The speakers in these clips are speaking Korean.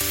아,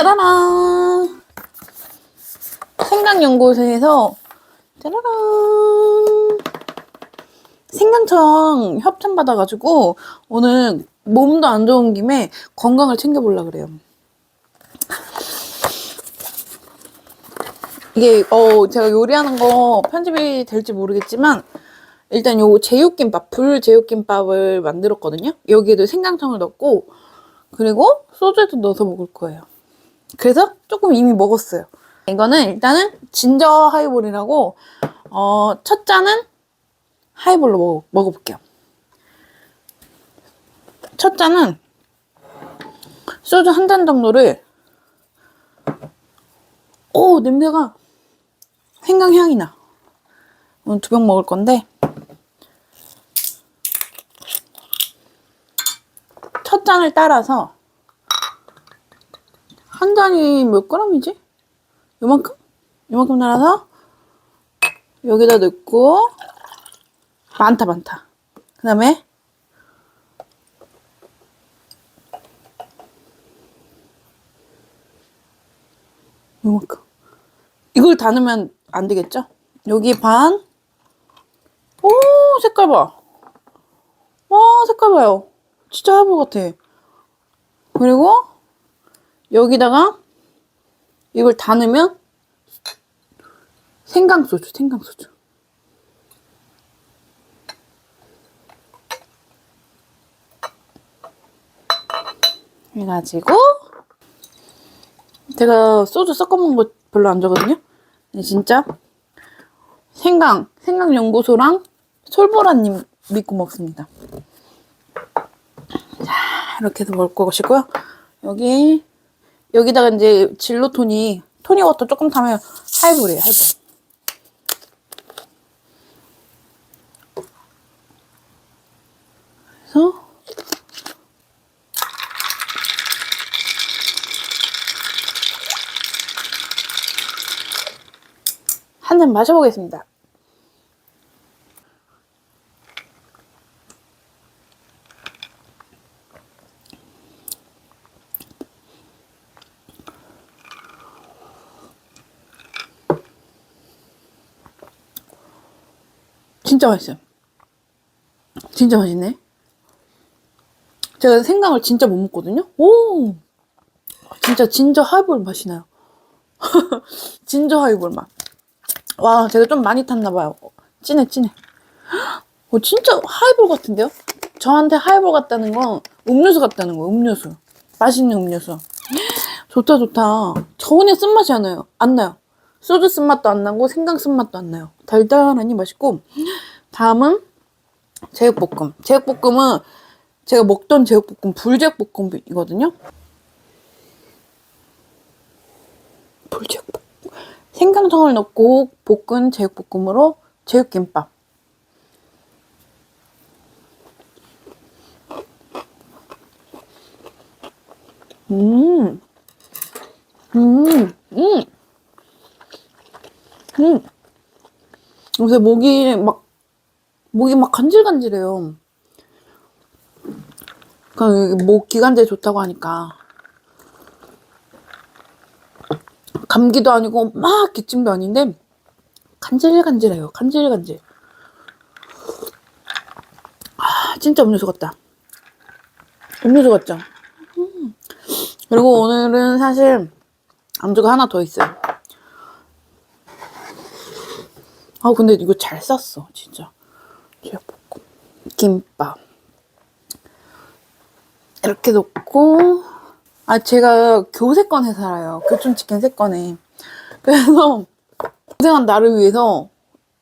짜라란! 생강연구소에서 짜라란! 생강청 협찬 받아가지고 오늘 몸도 안 좋은 김에 건강을 챙겨보려 그래요. 이게 어 제가 요리하는 거 편집이 될지 모르겠지만 일단 요 제육김밥 불 제육김밥을 만들었거든요. 여기에도 생강청을 넣고 그리고 소주도 넣어서 먹을 거예요. 그래서 조금 이미 먹었어요. 이거는 일단은 진저 하이볼이라고 어, 첫 잔은 하이볼로 먹어, 먹어볼게요. 첫 잔은 소주 한 잔 정도를 오 냄새가 생강 향이 나. 오늘 두 병 먹을 건데 첫 잔을 따라서 한 잔이 몇 그램이지? 요만큼? 요만큼 따라서 여기다 넣고 많다 많다 그 다음에 요만큼 이걸 다 넣으면 안 되겠죠? 여기 반 오, 색깔 봐. 와, 색깔 봐요. 진짜 하볼 같아. 그리고 여기다가 이걸 다 넣으면 생강소주, 생강소주. 해가지고 제가 소주 섞어 먹는 거 별로 안 좋아하거든요. 근데 진짜 생강, 생강 연구소랑 솔보라님 믿고 먹습니다. 자, 이렇게 해서 먹을 것이고요. 여기, 여기다가 이제 진로토니, 토니워터 조금 타면 하이볼이에요, 하이볼. 그래서, 한 잔 마셔보겠습니다. 진짜 맛있어요. 진짜 맛있네. 제가 생강을 진짜 못 먹거든요. 오, 진짜 진저 하이볼 맛이 나요. 진저 하이볼 맛. 와, 제가 좀 많이 탔나 봐요. 진해, 진해. 어, 진짜 하이볼 같은데요? 저한테 하이볼 같다는 건 음료수 같다는 거예요. 음료수. 맛있는 음료수. 좋다, 좋다. 전혀 쓴맛이 안 나요. 안 나요. 소주 쓴맛도 안 나고 생강 쓴맛도 안 나요. 달달하니 맛있고. 다음은 제육볶음. 제육볶음은 제가 먹던 제육볶음 불제육볶음이거든요. 불제육볶음. 생강청을 넣고 볶은 제육볶음으로 제육김밥. 음, 음, 음, 음. 요새 목이 막, 목이 막 간질간질해요. 그목 기관지에 좋다고 하니까. 감기도 아니고 막 기침도 아닌데 간질간질해요. 간질간질. 아, 진짜 음료수 같다. 음료수 같죠? 음. 그리고 오늘은 사실 안주가 하나 더 있어요. 아 근데 이거 잘 쌌어 진짜. 기억볶음, 김밥. 이렇게 놓고 아 제가 교세권에 살아요. 교촌치킨 세권에. 그래서 고생한 나를 위해서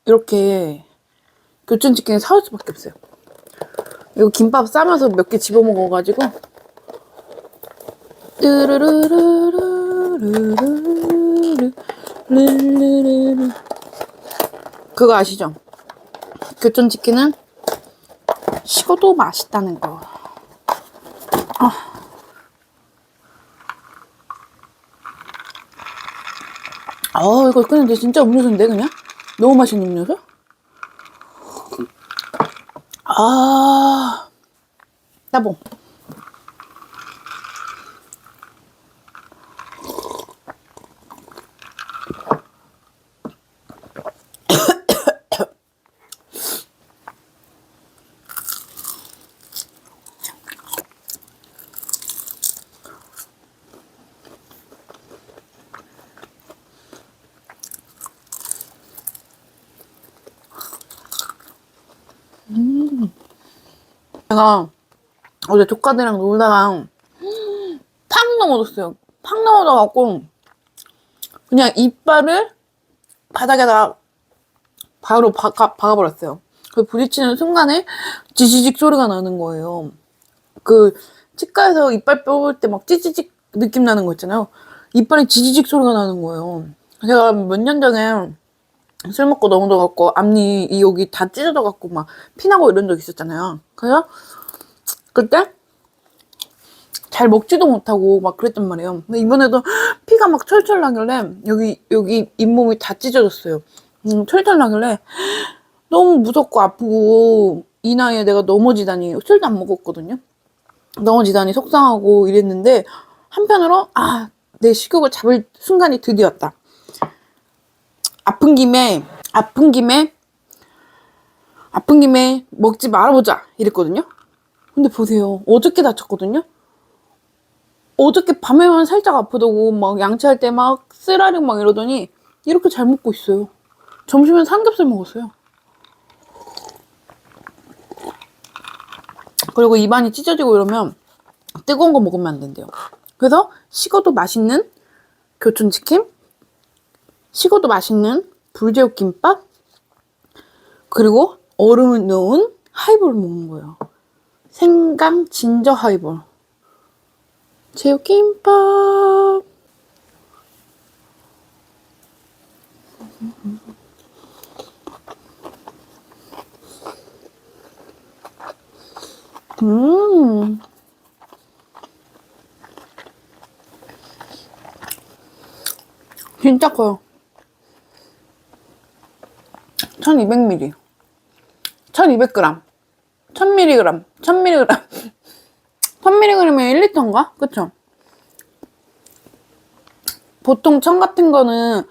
이렇게 교촌치킨을 사올 수밖에 없어요. 이거 김밥 싸면서 몇 개 집어 먹어가지고 그거 아시죠? 교촌치킨은 식어도 맛있다는 거. 아, 이거 근데 진짜 음료수인데 그냥? 너무 맛있는 음료수? 아, 따봉. 제가 어제 조카들이랑 놀다가 팍 넘어졌어요. 팍 넘어져갖고 그냥 이빨을 바닥에다 바로 박아, 박아버렸어요. 그 부딪히는 순간에 지지직 소리가 나는 거예요. 그 치과에서 이빨 뽑을 때 막 찌지직 느낌 나는 거 있잖아요. 이빨에 지지직 소리가 나는 거예요. 제가 몇 년 전에 술 먹고 넘어져갖고 앞니 이 여기 다 찢어져 갖고 막 피나고 이런 적 있었잖아요. 그래서 그때 잘 먹지도 못하고 막 그랬단 말이에요. 근데 이번에도 피가 막 철철 나길래 여기 여기 잇몸이 다 찢어졌어요. 음, 철철 나길래 너무 무섭고 아프고 이 나이에 내가 넘어지다니 술도 안 먹었거든요. 넘어지다니 속상하고 이랬는데 한편으로 아 내 식욕을 잡을 순간이 드디어 왔다. 아픈 김에 아픈 김에 아픈 김에 먹지 말아보자 이랬거든요. 근데 보세요. 어저께 다쳤거든요. 어저께 밤에만 살짝 아프다고 막 양치할 때 막 쓰라릭 막 이러더니 이렇게 잘 먹고 있어요. 점심엔 삼겹살 먹었어요. 그리고 입안이 찢어지고 이러면 뜨거운 거 먹으면 안 된대요. 그래서 식어도 맛있는 교촌치킨, 식어도 맛있는 불제육 김밥, 그리고 얼음을 넣은 하이볼 먹는 거예요. 생강 진저 하이볼. 제육 김밥. 음. 진짜 커요. 1200ml. 1200g. 1000mg. 1000mg. 1000mg이면 1리터인가? 그쵸? 보통 천 같은 거는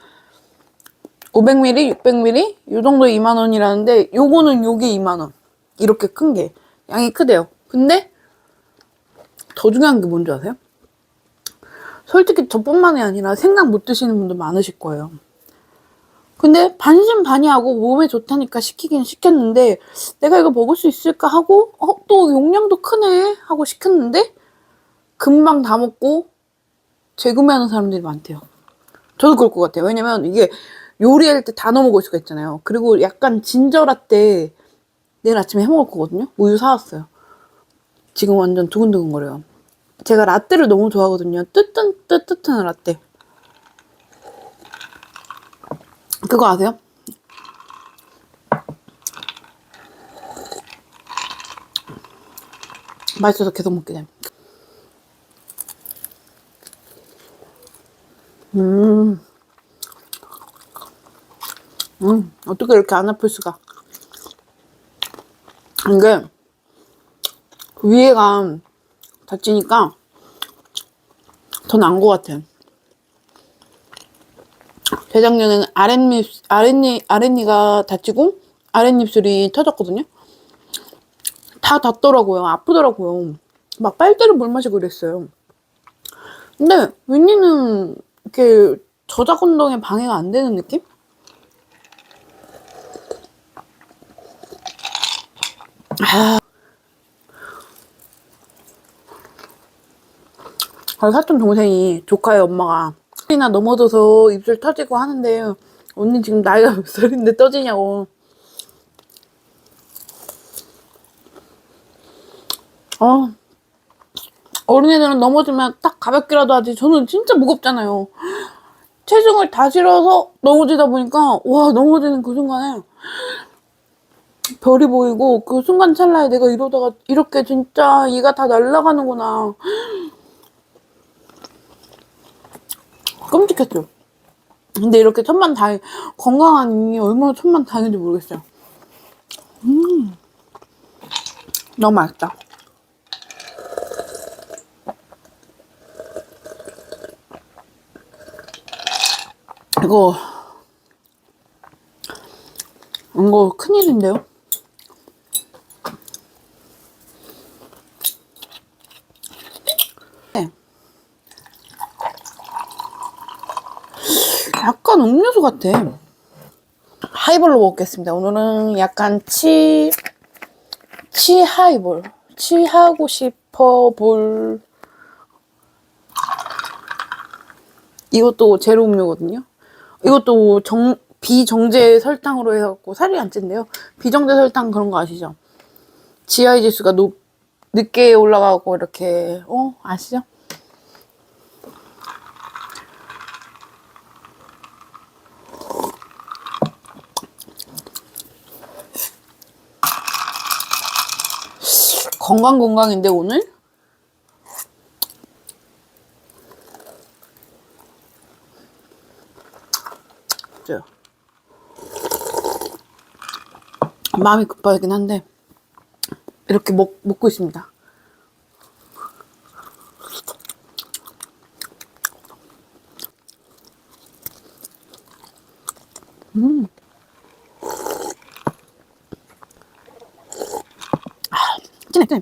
500ml, 600ml 요 정도 2만 원이라는데 요거는 요게 2만 원. 이렇게 큰 게. 양이 크대요. 근데 더 중요한 게 뭔지 아세요? 솔직히 저뿐만이 아니라 생각 못 드시는 분들 많으실 거예요. 근데 반신반의하고 몸에 좋다니까 시키긴 시켰는데 내가 이거 먹을 수 있을까 하고 어, 또 용량도 크네 하고 시켰는데 금방 다 먹고 재구매하는 사람들이 많대요. 저도 그럴 것 같아요. 왜냐면 이게 요리할 때 다 넣어 먹을 수가 있잖아요. 그리고 약간 진저라떼 내일 아침에 해 먹을 거거든요. 우유 사왔어요. 지금 완전 두근두근거려요. 제가 라떼를 너무 좋아하거든요. 뜨뜻 뜨뜻한 라떼. 그거 아세요? 맛있어서 계속 먹게 돼. 음. 음, 어떻게 이렇게 안 아플 수가. 이게, 위에가 다치니까 더 나은 것 같아 요. 재작년에는 아랫입, 아랫니, 아랫니가 다치고 아랫입술이 터졌거든요. 다 닿더라고요. 아프더라고요. 막 빨대를 물 마시고 그랬어요. 근데 윗니는 이렇게 저작 운동에 방해가 안 되는 느낌? 아, 사촌 동생이 조카의 엄마가 이나 넘어져서 입술 터지고 하는데 언니 지금 나이가 몇 살인데 떠지냐고. 어, 어린애들은 넘어지면 딱 가볍게라도 하지. 저는 진짜 무겁잖아요. 체중을 다 실어서 넘어지다 보니까 와 넘어지는 그 순간에 별이 보이고 그 순간 찰나에 내가 이러다가 이렇게 진짜 이가 다 날아가는구나. 끔찍했죠. 근데 이렇게 천만 다행, 건강하니 얼마나 천만 다행인지 모르겠어요. 음, 너무 맛있다. 이거, 이거 큰일인데요? 약간 음료수 같아. 하이볼로 먹겠습니다. 오늘은 약간 치, 치 하이볼. 치하고 싶어 볼. 이것도 제로 음료거든요. 이것도 정, 비정제 설탕으로 해갖고 살이 안 찐대요. 비정제 설탕 그런 거 아시죠? GI 지수가 높, 늦게 올라가고 이렇게, 어, 아시죠? 건강 건강인데 오늘? 저 마음이 급하긴 한데 이렇게 먹, 먹고 있습니다. 진해, 진해.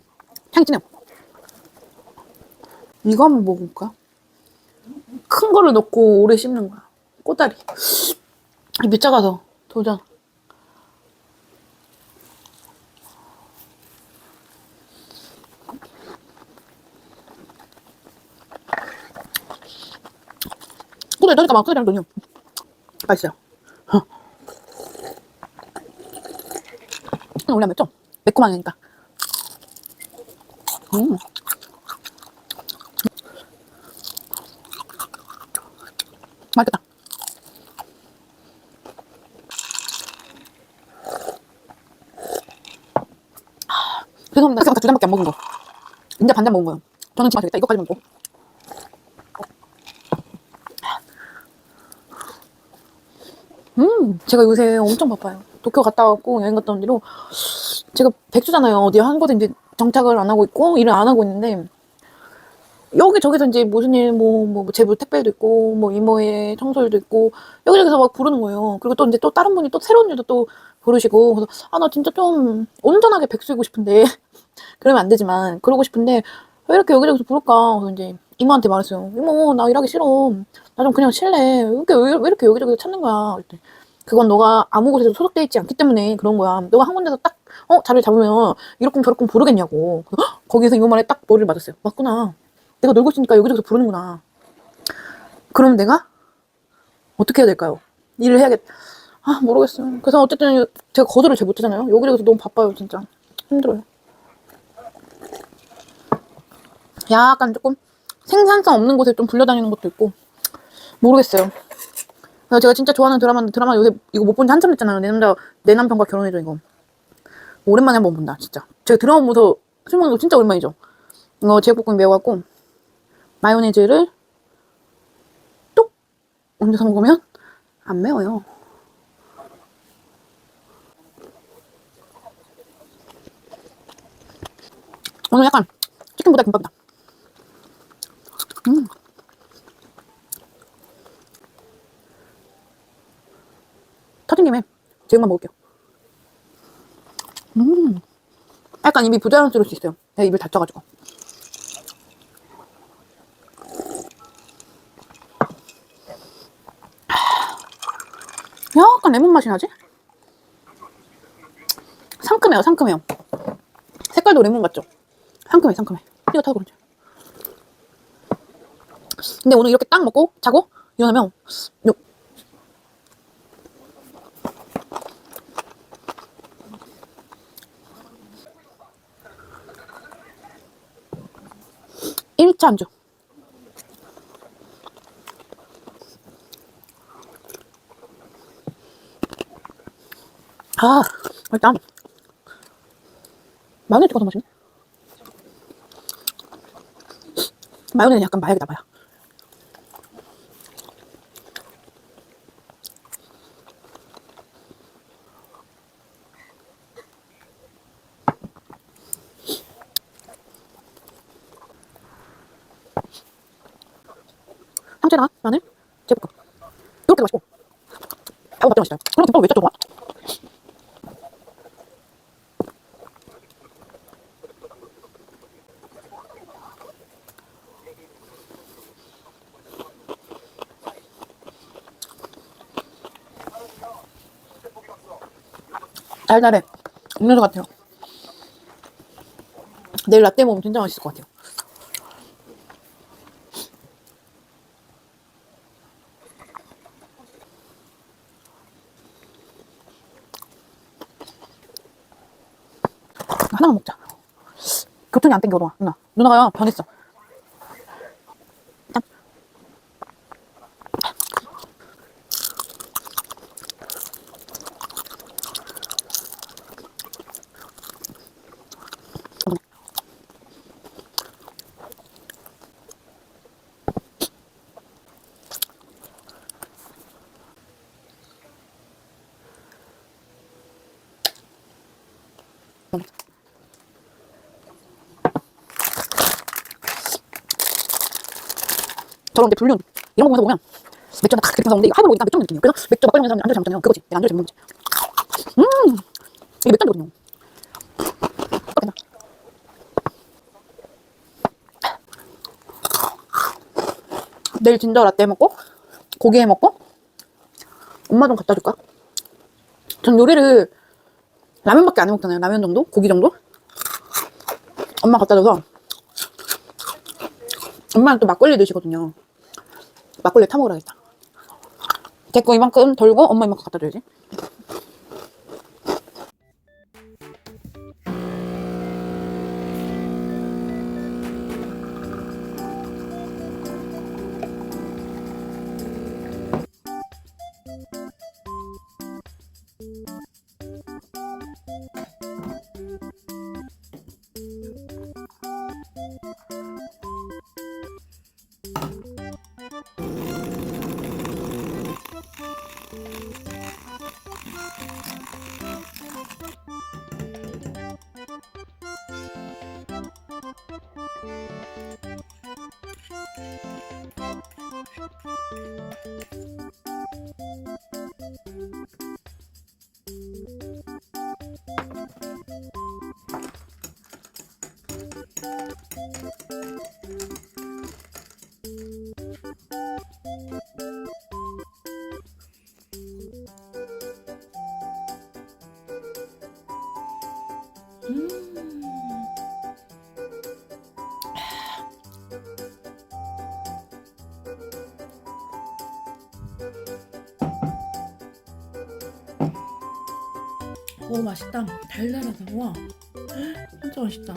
향이 진해요. 이거 한번 먹어볼까? 큰 거를 넣고 오래 씹는 거야. 꼬다리. 입이 작아서 도전. 꼬다리 넣으니까 막 꼬다리랑 넣냐. 맛있어요. 어. 안 맵죠? 매콤하니까. 음. 맛있겠다. 아, 죄송합니다. 아까 두 잔밖에 안 먹은 거. 이제 반잔 먹은 거예요. 저는 지금 되겠다. 이거까지 먹고. 음, 제가 요새 엄청 바빠요. 도쿄 갔다 왔고 여행 갔다 온 뒤로 제가 백수잖아요. 어디 한 곳에 이제 정착을 안 하고 있고 일을 안 하고 있는데 여기 저기서 이제 무슨 일 뭐 뭐 제부 택배도 있고 뭐 이모의 청소일도 있고 여기저기서 막 부르는 거예요. 그리고 또 이제 또 다른 분이 또 새로운 일도 또 부르시고 그래서 아 나 진짜 좀 온전하게 백수이고 싶은데 그러면 안 되지만 그러고 싶은데 왜 이렇게 여기저기서 부를까? 그래서 이제 이모한테 말했어요. 이모 나 일하기 싫어. 나 좀 그냥 쉴래. 왜 이렇게 왜, 왜 이렇게 여기저기서 찾는 거야? 그랬더니 그건 너가 아무 곳에도 소속돼 있지 않기 때문에 그런 거야. 너가 한 군데서 딱, 어, 자리를 잡으면 이렇게 저렇게 부르겠냐고. 헉! 거기서 이 말에 딱 머리를 맞았어요. 맞구나. 내가 놀고 있으니까 여기저기서 부르는구나. 그럼 내가 어떻게 해야 될까요? 일을 해야겠, 아, 모르겠어요. 그래서 어쨌든 제가 거절을 잘 못하잖아요. 여기저기서 너무 바빠요, 진짜. 힘들어요. 약간 조금 생산성 없는 곳에 좀 불려다니는 것도 있고, 모르겠어요. 제가 진짜 좋아하는 드라마인데 드라마 요새 이거 못 본 지 한참 됐잖아요. 내 남자 내 남편과 결혼해줘 이거. 오랜만에 한번 본다 진짜. 제가 드라마 보면서 술 먹는 거 진짜 오랜만이죠. 이거 제육볶음이 매워갖고 마요네즈를 뚝 얹어서 먹으면 안 매워요. 오늘 약간 치킨보다 김밥이다. 음. 터진 김에 제육만 먹을게요. 음. 약간 입이 부자연스러울 수 있어요. 내가 입을 다쳐가지고. 약간 레몬 맛이 나지? 상큼해요, 상큼해요. 색깔도 레몬 같죠? 상큼해, 상큼해. 이거 타고 그러지. 근데 오늘 이렇게 딱 먹고 자고 일어나면 요 일차 안주. 아, 일단 마요네즈 찍어서 맛있네. 마요네즈 약간 마약이다 마야. 상체랑 마늘, 제육볶음. 이렇게 맛있고. 아우, 맛있다, 맛있다. 그럼 김밥 왜 짜줘, 봐? 달달해. 음료수 같아요. 내일 라떼 먹으면 진짜 맛있을 것 같아요. 하나만 먹자. 교통이 안 땡겨, 누나. 누나. 누나가 변했어. 저런 근데 불륜 이런 거 보면서 보면 맥주 이렇게 먹는데 이거 하이볼 먹으니까 맥주 느낌이에요. 그래서 맥주 막걸리 먹는 사람이 안주 잘못하면 그거지. 내가 안주 잘못 먹지. 음, 이게 맥주 안주거든요. 어땠나? 내일 진저 라떼 먹고 고기 해 먹고 엄마 좀 갖다 줄까? 전 요리를 라면밖에 안 해 먹잖아요. 라면 정도? 고기 정도? 엄마 갖다 줘서 엄마는 또 막걸리 드시거든요. 막걸리 타 먹으라겠다. 제거 이만큼 덜고 엄마 이만큼 갖다 줘야지. Mm. 오 맛있다. 달달하다. 와 진짜 맛있다.